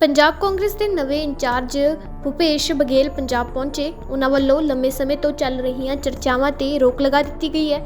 ਪੰਜਾਬ ਕਾਂਗਰਸ ਦੇ ਨਵੇਂ ਇੰਚਾਰਜ ਭੁਪੇਸ਼ ਬਘੇਲ ਪੰਜਾਬ ਪਹੁੰਚੇ। ਉਹਨਾਂ ਵੱਲੋਂ ਲੰਮੇ ਸਮੇਂ ਤੋਂ ਚੱਲ ਰਹੀਆਂ ਚਰਚਾਵਾਂ ਤੇ ਰੋਕ ਲਗਾ ਦਿੱਤੀ ਗਈ ਹੈ।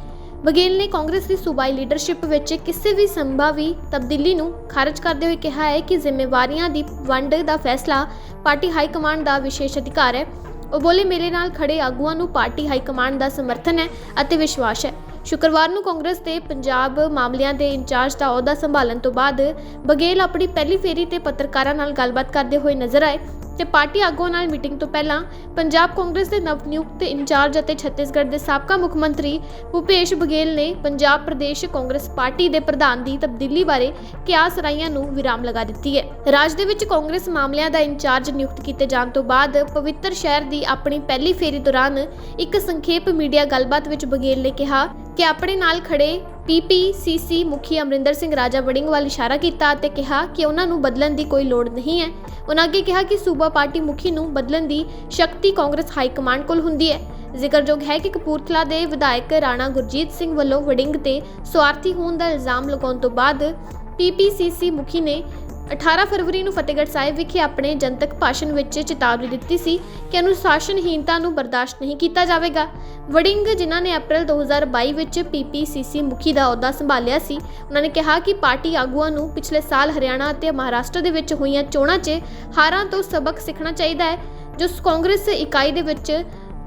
ਬਘੇਲ ਨੇ ਕਾਂਗਰਸ ਦੀ ਸੂਬਾਈ ਲੀਡਰਸ਼ਿਪ ਵਿੱਚ ਕਿਸੇ ਵੀ ਸੰਭਾਵੀ ਤਬਦੀਲੀ ਨੂੰ ਖਾਰਜ ਕਰਦੇ ਹੋਏ ਕਿਹਾ ਹੈ ਕਿ ਜ਼ਿੰਮੇਵਾਰੀਆਂ ਦੀ ਵੰਡ ਦਾ ਫੈਸਲਾ ਪਾਰਟੀ ਹਾਈ ਕਮਾਂਡ ਦਾ ਵਿਸ਼ੇਸ਼ ਅਧਿਕਾਰ ਹੈ। ਉਹ ਬੋਲੇ, ਮੇਰੇ ਨਾਲ ਖੜੇ ਆਗੂਆਂ ਨੂੰ ਪਾਰਟੀ ਹਾਈ ਕਮਾਂਡ ਦਾ ਸਮਰਥਨ ਹੈ ਅਤੇ ਵਿਸ਼ਵਾਸ ਹੈ। ਸ਼ੁੱਕਰਵਾਰ ਨੂੰ ਕਾਂਗਰਸ ਦੇ ਪੰਜਾਬ ਮਾਮਲਿਆਂ ਦੇ ਇੰਚਾਰਜ ਦਾ ਅਹੁਦਾ ਸੰਭਾਲਣ ਤੋਂ ਬਾਅਦ ਬਘੇਲ ਆਪਣੀ ਪਹਿਲੀ ਫੇਰੀ ਤੇ ਪੱਤਰਕਾਰਾਂ ਨਾਲ ਗੱਲਬਾਤ ਕਰਦੇ ਹੋਏ ਨਜ਼ਰ ਆਏ। ਤੇ ਪਾਰਟੀ ਆਗੂਆਂ ਨਾਲ ਮੀਟਿੰਗ ਤੋਂ ਪਹਿਲਾਂ ਪੰਜਾਬ ਕਾਂਗਰਸ ਦੇ ਨਵਨਿਯੁਕਤ ਇੰਚਾਰਜ ਅਤੇ ਛੱਤੀਸਗੜ੍ਹ ਦੇ ਸਾਬਕਾ ਮੁੱਖ ਮੰਤਰੀ ਭੁਪੇਸ਼ ਬਘੇਲ ਨੇ ਪੰਜਾਬ ਪ੍ਰਦੇਸ਼ ਕਾਂਗਰਸ ਪਾਰਟੀ ਦੇ ਪ੍ਰਧਾਨ ਦੀ ਤਬਦੀਲੀ ਬਾਰੇ ਕਿਆ ਸਰਾਈਆਂ ਨੂੰ ਵਿਰਾਮ ਲਗਾ ਦਿੱਤੀ ਹੈ। ਰਾਜ ਦੇ ਵਿੱਚ ਕਾਂਗਰਸ ਮਾਮਲਿਆਂ ਦਾ ਇੰਚਾਰਜ ਨਿਯੁਕਤ ਕੀਤੇ ਜਾਣ ਤੋਂ ਬਾਅਦ ਪਵਿੱਤਰ ਸ਼ਹਿਰ ਦੀ ਆਪਣੀ ਪਹਿਲੀ ਫੇਰੀ ਦੌਰਾਨ ਇੱਕ ਸੰਖੇਪ ਮੀਡੀਆ ਗੱਲਬਾਤ ਵਿੱਚ ਬਘੇਲ ਨੇ ਕਿਹਾ ਕਿ ਆਪਣੇ ਨਾਲ ਖੜੇ ਪੀਪੀਸੀਸੀ ਮੁਖੀ ਅਮਰਿੰਦਰ ਸਿੰਘ ਰਾਜਾ ਵੜਿੰਗ ਵੱਲ ਇਸ਼ਾਰਾ ਕੀਤਾ ਅਤੇ ਕਿਹਾ ਕਿ ਉਹਨਾਂ ਨੂੰ ਬਦਲਣ ਦੀ ਕੋਈ ਲੋੜ ਨਹੀਂ ਹੈ। ਉਹਨਾਂ ਅੱਗੇ ਕਿਹਾ ਕਿ ਸੂਬਾ ਪਾਰਟੀ ਮੁਖੀ ਨੂੰ ਬਦਲਣ ਦੀ ਸ਼ਕਤੀ ਕਾਂਗਰਸ ਹਾਈ ਕਮਾਂਡ ਕੋਲ ਹੁੰਦੀ ਹੈ। ਜ਼ਿਕਰਯੋਗ ਹੈ ਕਿ ਕਪੂਰਥਲਾ ਦੇ ਵਿਧਾਇਕ ਰਾਣਾ ਗੁਰਜੀਤ ਸਿੰਘ ਵੱਲੋਂ ਵੜਿੰਗ ਤੇ ਸਵਾਰਥੀ ਹੋਣ ਦਾ ਇਲਜ਼ਾਮ ਲਗਾਉਣ ਤੋਂ ਬਾਅਦ ਪੀਪੀਸੀਸੀ ਮੁਖੀ ਨੇ 18 ਫਰਵਰੀ ਨੂੰ ਫਤਿਹਗੜ੍ਹ ਸਾਹਿਬ ਵਿਖੇ ਆਪਣੇ ਜਨਤਕ ਭਾਸ਼ਣ ਵਿੱਚ ਚੇਤਾਵਨੀ ਦਿੱਤੀ ਸੀ ਕਿ ਅਨੁਸ਼ਾਸਨਹੀਨਤਾ ਨੂੰ ਬਰਦਾਸ਼ਤ ਨਹੀਂ ਕੀਤਾ ਜਾਵੇਗਾ। ਵੜਿੰਗ, ਜਿਨ੍ਹਾਂ ਨੇ ਅਪ੍ਰੈਲ 2022 ਵਿੱਚ ਪੀਪੀਸੀਸੀ ਮੁਖੀ ਦਾ ਅਹੁਦਾ ਸੰਭਾਲਿਆ ਸੀ, ਉਹਨਾਂ ਨੇ ਕਿਹਾ ਕਿ ਪਾਰਟੀ ਆਗੂਆਂ ਨੂੰ ਪਿਛਲੇ ਸਾਲ ਹਰਿਆਣਾ ਅਤੇ ਮਹਾਰਾਸ਼ਟਰ ਦੇ ਵਿੱਚ ਹੋਈਆਂ ਚੋਣਾਂ 'ਚ ਹਾਰਾਂ ਤੋਂ ਸਬਕ ਸਿੱਖਣਾ ਚਾਹੀਦਾ ਹੈ, ਜੋ ਕਾਂਗਰਸ ਇਕਾਈ ਦੇ ਵਿੱਚ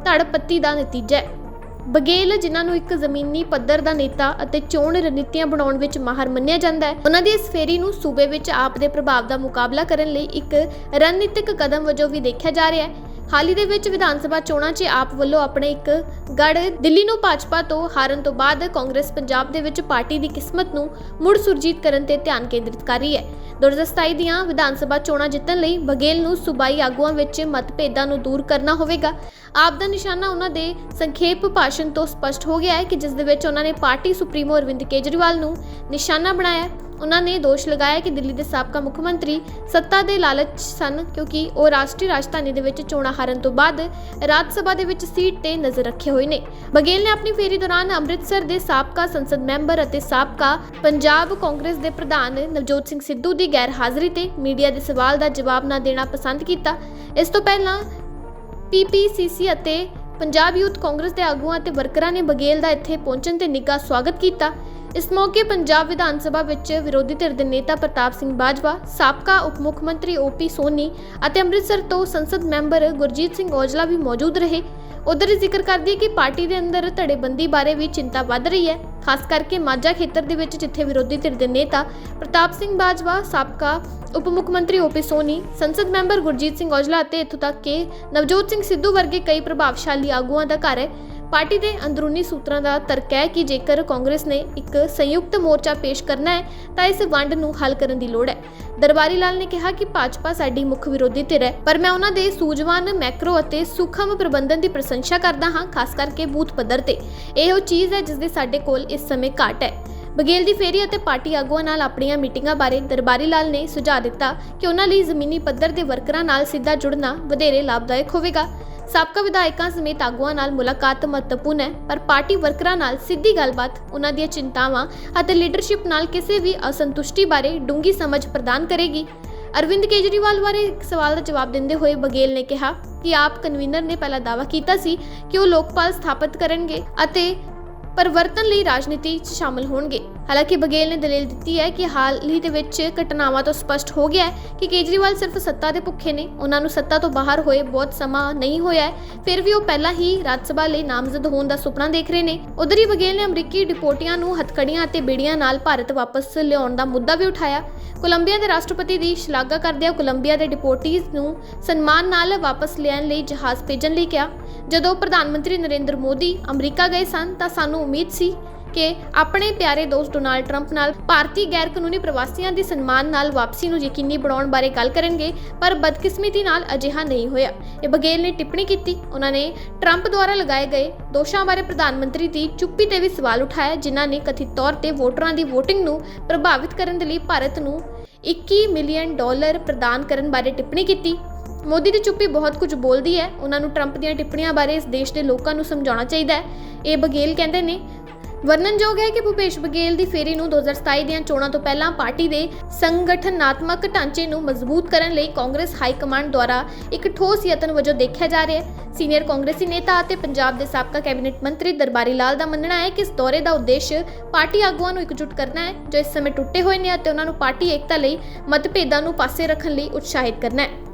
ਧੜਪੱਤੀ ਦਾ ਨਤੀਜਾ ਹੈ। ਬਗੇਲ, ਜਿਨ੍ਹਾਂ ਨੂੰ ਇੱਕ ਜ਼ਮੀਨੀ ਪੱਧਰ ਦਾ ਨੇਤਾ ਅਤੇ ਚੋਣ ਰਣਨੀਤੀਆਂ ਬਣਾਉਣ ਵਿੱਚ ਮਾਹਰ ਮੰਨਿਆ ਜਾਂਦਾ ਹੈ, ਉਹਨਾਂ ਦੀ ਇਸ ਫੇਰੀ ਨੂੰ ਸੂਬੇ ਵਿੱਚ ਆਪ ਦੇ ਪ੍ਰਭਾਵ ਦਾ ਮੁਕਾਬਲਾ ਕਰਨ ਲਈ ਇੱਕ ਰਣਨੀਤਿਕ ਕਦਮ ਵਜੋਂ ਵੀ ਦੇਖਿਆ ਜਾ ਰਿਹਾ ਹੈ। ਹਾਲ ਹੀ ਦੇ ਵਿੱਚ ਵਿਧਾਨ ਸਭਾ ਚੋਣਾਂ 'ਚ ਆਪ ਵੱਲੋਂ ਆਪਣੇ ਇੱਕ ਗੜ ਦਿੱਲੀ ਨੂੰ ਭਾਜਪਾ ਤੋਂ ਹਾਰਨ ਤੋਂ ਬਾਅਦ ਕਾਂਗਰਸ ਪੰਜਾਬ ਦੇ ਵਿੱਚ ਪਾਰਟੀ ਦੀ ਕਿਸਮਤ ਨੂੰ ਮੁੜ ਸੁਰਜੀਤ ਕਰਨ ਤੇ ਧਿਆਨ ਕੇਂਦਰਿਤ ਕਰ ਰਹੀ ਹੈ। 2027 ਦੀਆਂ ਵਿਧਾਨ ਸਭਾ ਚੋਣਾਂ ਜਿੱਤਣ ਲਈ ਬਗੇਲ ਨੂੰ ਸੂਬਾਈ ਆਗੂਆਂ ਵਿੱਚ ਮਤਭੇਦਾਂ ਨੂੰ ਦੂਰ ਕਰਨਾ ਹੋਵੇਗਾ। ਆਪ ਦਾ ਨਿਸ਼ਾਨਾ ਉਹਨਾਂ ਦੇ ਸੰਖੇਪ ਭਾਸ਼ਣ ਤੋਂ ਸਪਸ਼ਟ ਹੋ ਗਿਆ ਹੈ ਕਿ ਜਿਸ ਦੇ ਵਿੱਚ ਉਹਨਾਂ ਨੇ ਪਾਰਟੀ ਸੁਪਰੀਮੋ ਅਰਵਿੰਦ ਕੇਜਰੀਵਾਲ ਨੂੰ ਨਿਸ਼ਾਨਾ ਬਣਾਇਆ ਉਹਨਾਂ ਨੇ ਦੋਸ਼ ਲਗਾਇਆ ਕਿ ਦਿੱਲੀ ਦੇ ਸਾਬਕਾ ਮੁੱਖ ਮੰਤਰੀ ਸੱਤਾ ਦੇ ਲਾਲਚ ਸਨ ਕਿਉਂਕਿ ਉਹ ਰਾਸ਼ਟਰੀ ਰਾਜਧਾਨੀ ਦੇ ਵਿੱਚ ਚੋਣਾਂ ਹਾਰਨ ਤੋਂ ਬਾਅਦ ਰਾਜ ਸਭਾ ਦੇ ਵਿੱਚ ਸੀਟ ਤੇ ਨਜ਼ਰ ਰੱਖੇ ਹੋਏ ਨੇ। ਬਗੇਲ ਨੇ ਆਪਣੀ ਫੇਰੀ ਦੌਰਾਨ ਅੰਮ੍ਰਿਤਸਰ ਦੇ ਸਾਬਕਾ ਸੰਸਦ ਮੈਂਬਰ ਅਤੇ ਸਾਬਕਾ ਪੰਜਾਬ ਕਾਂਗਰਸ ਦੇ ਪ੍ਰਧਾਨ ਨਵਜੋਤ ਸਿੰਘ ਸਿੱਧੂ ਦੀ ਗੈਰ ਹਾਜ਼ਰੀ ਤੇ ਮੀਡੀਆ ਦੇ ਸਵਾਲ ਦਾ ਜਵਾਬ ਨਾ ਦੇਣਾ ਪਸੰਦ ਕੀਤਾ। ਇਸ ਤੋਂ ਪਹਿਲਾਂ ਪੀਪੀਸੀਸੀ ਅਤੇ ਪੰਜਾਬ ਯੂਥ ਕਾਂਗਰਸ ਦੇ ਆਗੂਆਂ ਅਤੇ ਵਰਕਰਾਂ ਨੇ ਬਗੇਲ ਦਾ ਇੱਥੇ ਪਹੁੰਚਣ ਤੇ ਨਿੱਘਾ ਸਵਾਗਤ ਕੀਤਾ। ਇਸ ਮੌਕੇ ਪੰਜਾਬ ਵਿਧਾਨ ਸਭਾ ਵਿੱਚ ਵਿਰੋਧੀ ਧਿਰ ਦੇ ਨੇਤਾ ਪ੍ਰਤਾਪ ਸਿੰਘ ਬਾਜਵਾ, ਸਾਬਕਾ ਉਪ ਮੁੱਖ ਮੰਤਰੀ ਓਪੀ ਸੋਨੀ ਅਤੇ ਅੰਮ੍ਰਿਤਸਰ ਤੋਂ ਸੰਸਦ ਮੈਂਬਰ ਗੁਰਜੀਤ ਸਿੰਘ ਔਜਲਾ ਵੀ ਮੌਜੂਦ ਰਹੇ। ਉਧਰ ਜ਼ਿਕਰ ਕਰਦੀ ਹੈ ਕਿ ਪਾਰਟੀ ਦੇ ਅੰਦਰ ਧੜੇਬੰਦੀ ਬਾਰੇ ਵੀ ਚਿੰਤਾ ਵੱਧ ਰਹੀ ਹੈ। ਖਾਸ ਕਰਕੇ ਮਾਝਾ ਖੇਤਰ ਦੇ ਵਿੱਚ ਜਿੱਥੇ ਵਿਰੋਧੀ ਧਿਰ ਦੇ ਨੇਤਾ ਪ੍ਰਤਾਪ ਸਿੰਘ ਬਾਜਵਾ, ਸਾਬਕਾ ਉਪ ਮੁੱਖ ਮੰਤਰੀ ਓਪੀ ਸੋਨੀ, ਸੰਸਦ ਮੈਂਬਰ ਗੁਰਜੀਤ ਸਿੰਘ ਔਜਲਾ ਅਤੇ ਇੱਥੋਂ ਤੱਕ ਕਿ ਨਵਜੋਤ ਸਿੰਘ ਸਿੱਧੂ ਵਰਗੇ ਕਈ ਪ੍ਰਭਾਵਸ਼ਾਲੀ ਆਗੂਆਂ ਦਾ ਘਰ ਹੈ। ਪਾਰਟੀ ਦੇ ਅੰਦਰੂਨੀ ਸੂਤਰਾਂ ਦਾ ਤਰਕ ਹੈ ਕਿ ਜੇਕਰ ਕਾਂਗਰਸ ਨੇ ਇੱਕ ਸੰਯੁਕਤ ਮੋਰਚਾ ਪੇਸ਼ ਕਰਨਾ ਹੈ, ਤਾਂ ਇਸ ਵੰਡ ਨੂੰ ਹੱਲ ਕਰਨ ਦੀ ਲੋੜ ਹੈ। ਦਰਬਾਰੀ ਲਾਲ ਨੇ ਕਿਹਾ ਕਿ ਭਾਜਪਾ ਸਾਡੀ ਮੁੱਖ ਵਿਰੋਧੀ ਧਿਰ ਹੈ, ਪਰ ਮੈਂ ਉਹਨਾਂ ਦੇ ਸੂਝਵਾਨ, ਮੈਕਰੋ ਅਤੇ ਸੂਖਮ ਪ੍ਰਬੰਧਨ ਦੀ ਪ੍ਰਸ਼ੰਸਾ ਕਰਦਾ ਹਾਂ, ਖਾਸ ਕਰਕੇ ਬੂਥ ਪੱਧਰ ਤੇ। ਇਹੋ ਚੀਜ਼ ਹੈ ਜਿਸ ਦੀ ਸਾਡੇ ਕੋਲ ਇਸ ਸਮੇਂ ਘਾਟ ਹੈ। ਬਗੇਲ ਦੀ ਫੇਰੀ ਅਤੇ ਪਾਰਟੀ ਆਗੂਆਂ ਨਾਲ ਆਪਣੀਆਂ ਮੀਟਿੰਗਾਂ ਬਾਰੇ ਦਰਬਾਰੀ ਲਾਲ ਨੇ ਸੁਝਾਅ ਦਿੱਤਾ ਕਿ ਉਹਨਾਂ ਲਈ ਜ਼ਮੀਨੀ ਪੱਧਰ ਦੇ ਵਰਕਰਾਂ ਨਾਲ ਸਿੱਧਾ ਜੁੜਨਾ ਵਧੇਰੇ ਲਾਭਦਾਇਕ ਹੋਵੇਗਾ। ਸਾਬਕਾ ਵਿਧਾਇਕਾਂ ਸਮੇਤ ਆਗੂਆਂ ਨਾਲ ਮੁਲਾਕਾਤ ਮਹੱਤਵਪੂਰਨ ਹੈ, ਪਰ ਪਾਰਟੀ ਵਰਕਰਾਂ ਨਾਲ ਸਿੱਧੀ ਗੱਲਬਾਤ, ਉਹਨਾਂ ਦੀਆਂ ਚਿੰਤਾਵਾਂ ਅਤੇ ਲੀਡਰਸ਼ਿਪ ਨਾਲ ਕਿਸੇ ਵੀ ਅਸੰਤੁਸ਼ਟੀ ਬਾਰੇ ਡੂੰਗੀ ਸਮਝ ਪ੍ਰਦਾਨ ਕਰੇਗੀ। ਅਰਵਿੰਦ ਕੇਜਰੀਵਾਲ ਬਾਰੇ ਇੱਕ ਸਵਾਲ ਦਾ ਜਵਾਬ ਦਿੰਦੇ ਹੋਏ ਬਗੇਲ ਨੇ ਕਿਹਾ ਕਿ ਆਪ ਕਨਵੀਨਰ ਨੇ ਪਹਿਲਾਂ ਦਾਅਵਾ ਕੀਤਾ ਸੀ ਕਿ ਉਹ ਲੋਕਪਾਲ ਸਥਾਪਿਤ ਕਰਨਗੇ ਅਤੇ ਪਰਿਵਰਤਨ ਲਈ ਰਾਜਨੀਤੀ 'ਚ ਸ਼ਾਮਲ ਹੋਣਗੇ। ਹਾਲਾਂਕਿ ਬਗੇਲ ਨੇ ਦਲੀਲ ਦਿੱਤੀ ਹੈ ਕਿ ਹਾਲ ਹੀ ਦੇ ਵਿੱਚ ਘਟਨਾਵਾਂ ਤੋਂ ਸਪਸ਼ਟ ਹੋ ਗਿਆ ਹੈ ਕਿ ਕੇਜਰੀਵਾਲ ਸਿਰਫ ਸੱਤਾ ਦੇ ਭੁੱਖੇ ਨੇ। ਉਹਨਾਂ ਨੂੰ ਸੱਤਾ ਤੋਂ ਬਾਹਰ ਹੋਏ ਬਹੁਤ ਸਮਾਂ ਨਹੀਂ ਹੋਇਆ ਫਿਰ ਵੀ ਉਹ ਪਹਿਲਾਂ ਹੀ ਰਾਜ ਸਭਾ ਲਈ ਨਾਮਜ਼ਦ ਹੋਣ ਦਾ ਸੁਪਨਾ ਦੇਖ ਰਹੇ ਨੇ। ਉਧਰ ਹੀ ਬਗੇਲ ਨੇ ਅਮਰੀਕੀ ਡਿਪੋਰਟੀਆਂ ਨੂੰ ਹਥਕੜੀਆਂ ਅਤੇ ਬੇੜੀਆਂ ਨਾਲ ਭਾਰਤ ਵਾਪਸ ਲਿਆਉਣ ਦਾ ਮੁੱਦਾ ਵੀ ਉਠਾਇਆ। ਕੋਲੰਬੀਆ ਦੇ ਰਾਸ਼ਟਰਪਤੀ ਦੀ ਸ਼ਲਾਘਾ ਕਰਦਿਆਂ ਕੋਲੰਬੀਆ ਦੇ ਡਿਪੋਰਟੀਜ਼ ਨੂੰ ਸਨਮਾਨ ਨਾਲ ਵਾਪਸ ਲੈਣ ਲਈ ਜਹਾਜ਼ ਭੇਜਣ ਲਈ ਕਿਹਾ। ਜਦੋਂ ਪ੍ਰਧਾਨ ਮੰਤਰੀ ਨਰਿੰਦਰ ਮੋਦੀ ਅਮਰੀਕਾ ਗਏ ਸਨ ਤਾਂ ਸਾਨੂੰ ਉਮੀਦ ਸੀ ਕਿ ਆਪਣੇ ਪਿਆਰੇ ਦੋਸਤ ਡੋਨਾਲਡ ਟਰੰਪ ਨਾਲ ਭਾਰਤੀ ਗੈਰ ਕਾਨੂੰਨੀ ਪ੍ਰਵਾਸੀਆਂ ਦੀ ਸਨਮਾਨ ਨਾਲ ਵਾਪਸੀ ਨੂੰ ਯਕੀਨੀ ਬਣਾਉਣ ਬਾਰੇ ਗੱਲ ਕਰਨਗੇ, ਪਰ ਬਦਕਿਸਮਤੀ ਨਾਲ ਅਜਿਹਾ ਨਹੀਂ ਹੋਇਆ। ਇਹ ਬਗੇਲ ਨੇ ਟਿੱਪਣੀ ਕੀਤੀ। ਉਹਨਾਂ ਨੇ ਟਰੰਪ ਦੁਆਰਾ ਲਗਾਏ ਗਏ ਦੋਸ਼ਾਂ ਬਾਰੇ ਪ੍ਰਧਾਨ ਮੰਤਰੀ ਦੀ ਚੁੱਪੀ ਤੇ ਵੀ ਸਵਾਲ ਉਠਾਇਆ, ਜਿਨ੍ਹਾਂ ਨੇ ਕਥਿਤ ਤੌਰ ਤੇ ਵੋਟਰਾਂ ਦੀ VOTING ਨੂੰ ਪ੍ਰਭਾਵਿਤ ਕਰਨ ਦੇ ਲਈ ਭਾਰਤ ਨੂੰ 21 ਮਿਲੀਅਨ ਡਾਲਰ ਪ੍ਰਦਾਨ ਕਰਨ ਬਾਰੇ ਟਿੱਪਣੀ ਕੀਤੀ। ਮੋਦੀ ਦੀ ਚੁੱਪੀ ਬਹੁਤ ਕੁਝ ਬੋਲਦੀ ਹੈ। ਉਹਨਾਂ ਨੂੰ ਟਰੰਪ ਦੀਆਂ ਟਿੱਪਣੀਆਂ ਬਾਰੇ ਇਸ ਦੇਸ਼ ਦੇ ਲੋਕਾਂ ਨੂੰ ਸਮਝਾਉਣਾ ਚਾਹੀਦਾ ਹੈ। ਇਹ ਬਗੇਲ ਕਹਿੰਦੇ ਨੇ। ਵਰਣਨਯੋਗ ਹੈ ਕਿ ਭੁਪੇਸ਼ ਬਘੇਲ ਦੀ ਫੇਰੀ ਨੂੰ 2027 ਦੀਆਂ ਚੋਣਾਂ ਤੋਂ ਪਹਿਲਾਂ ਪਾਰਟੀ ਦੇ ਸੰਗਠਨਾਤਮਕ ਢਾਂਚੇ ਨੂੰ ਮਜ਼ਬੂਤ ਕਰਨ ਲਈ ਕਾਂਗਰਸ ਹਾਈ ਕਮਾਂਡ ਦੁਆਰਾ ਇੱਕ ਠੋਸ ਯਤਨ ਵਜੋਂ ਦੇਖਿਆ ਜਾ ਰਿਹਾ ਹੈ। ਸੀਨੀਅਰ ਕਾਂਗਰਸੀ ਨੇਤਾ ਅਤੇ ਪੰਜਾਬ ਦੇ ਸਾਬਕਾ ਕੈਬਨਿਟ ਮੰਤਰੀ ਦਰਬਾਰੀ ਲਾਲ ਦਾ ਮੰਨਣਾ ਹੈ ਕਿ ਇਸ ਦੌਰੇ ਦਾ ਉਦੇਸ਼ ਪਾਰਟੀ ਆਗੂਆਂ ਨੂੰ ਇਕਜੁੱਟ ਕਰਨਾ ਹੈ, ਜੋ ਇਸ ਸਮੇਂ ਟੁੱਟੇ ਹੋਏ ਨੇ ਅਤੇ ਉਹਨਾਂ ਨੂੰ ਪਾਰਟੀ ਏਕਤਾ ਲਈ ਮਤਭੇਦਾਂ ਨੂੰ ਪਾਸੇ ਰੱਖਣ ਲਈ ਉਤਸ਼ਾਹਿਤ ਕਰਨਾ ਹੈ।